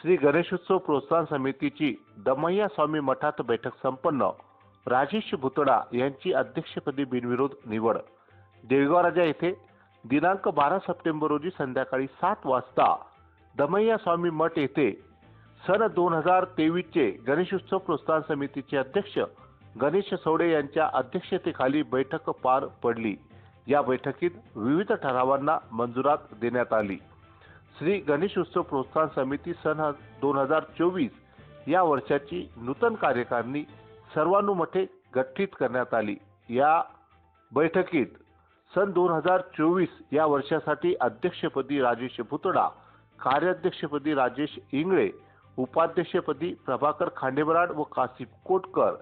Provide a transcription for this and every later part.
श्री गणेशोत्सव प्रोत्साहन समितीची दमय्या स्वामी मठात बैठक संपन्न. राजेश भुतडा यांची अध्यक्षपदी बिनविरोध निवड. देळगाव राजा येथे दिनांक बारा सप्टेंबर रोजी संध्याकाळी सात वाजता दमय्या स्वामी मठ येथे सन दोन हजार तेवीसचे गणेशोत्सव प्रोत्साहन समितीचे अध्यक्ष गणेश सवडे यांच्या अध्यक्षतेखाली बैठक पार पडली. या बैठकीत विविध ठरावांना मंजुरात देण्यात आली. श्री गणेश उत्सव प्रोत्साहन समिती सन दोन हजार चोवीस या वर्षाची नूतन कार्यकारिणी सर्वानुमते गठीत करण्यात आली. या बैठकीत सन दोन हजार चोवीस या वर्षासाठी अध्यक्षपदी राजेश भुतडा कार्याध्यक्षपदी राजेश इंगळे उपाध्यक्षपदी प्रभाकर खांडेबराड व कासिफ कोटकर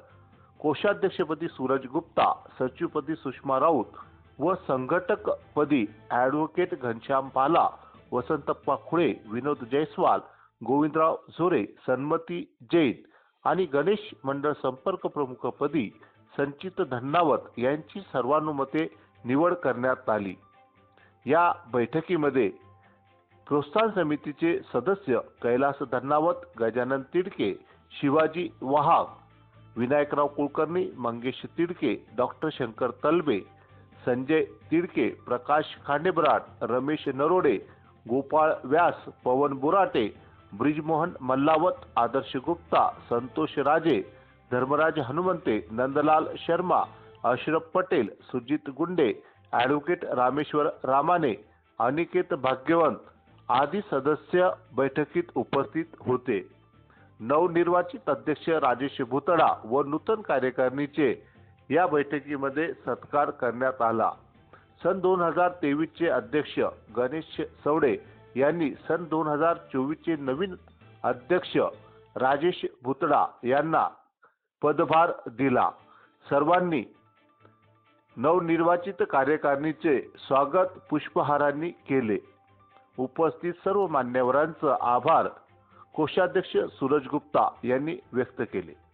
कोषाध्यक्षपदी सूरज गुप्ता सचिवपदी सुषमा राऊत व संघटकपदी ॲडव्होकेट घनश्याम पाला वसंतप्पा खुळे विनोद जयस्वाल गोविंदराव झोरे सन्मती जैन आणि गणेश मंडळ संपर्क प्रमुखपदी संचित धन्नावत यांची सर्वानुमते निवड करण्यात आली. या बैठकीमध्ये प्रोत्साहन समितीचे सदस्य कैलास धन्नावत गजानन तिडके शिवाजी वहाग विनायकराव कुलकर्णी मंगेश तिडके डॉक्टर शंकर तलबे संजय तिडके प्रकाश खांडेबराट रमेश नरोडे गोपाळ व्यास पवन बुराटे ब्रिजमोहन मल्लावत आदर्श गुप्ता संतोष राजे धर्मराज हनुमंते नंदलाल शर्मा अशरफ पटेल सुजित गुंडे ॲडव्होकेट रामेश्वर रामाने अनिकेत भाग्यवंत आदी सदस्य बैठकीत उपस्थित होते. नवनिर्वाचित अध्यक्ष राजेश भुतडा व नूतन कार्यकारिणीचे या बैठकीमध्ये सत्कार करण्यात आला. सन दोन हजार तेवीसचे अध्यक्ष गणेश सवडे यांनी सन दोन हजार चोवीसचे नवीन अध्यक्ष राजेश भुतडा यांना पदभार दिला. सर्वांनी नवनिर्वाचित कार्यकारिणीचे स्वागत पुष्पहारांनी केले. उपस्थित सर्व मान्यवरांचं आभार कोषाध्यक्ष सूरज गुप्ता यांनी व्यक्त केले.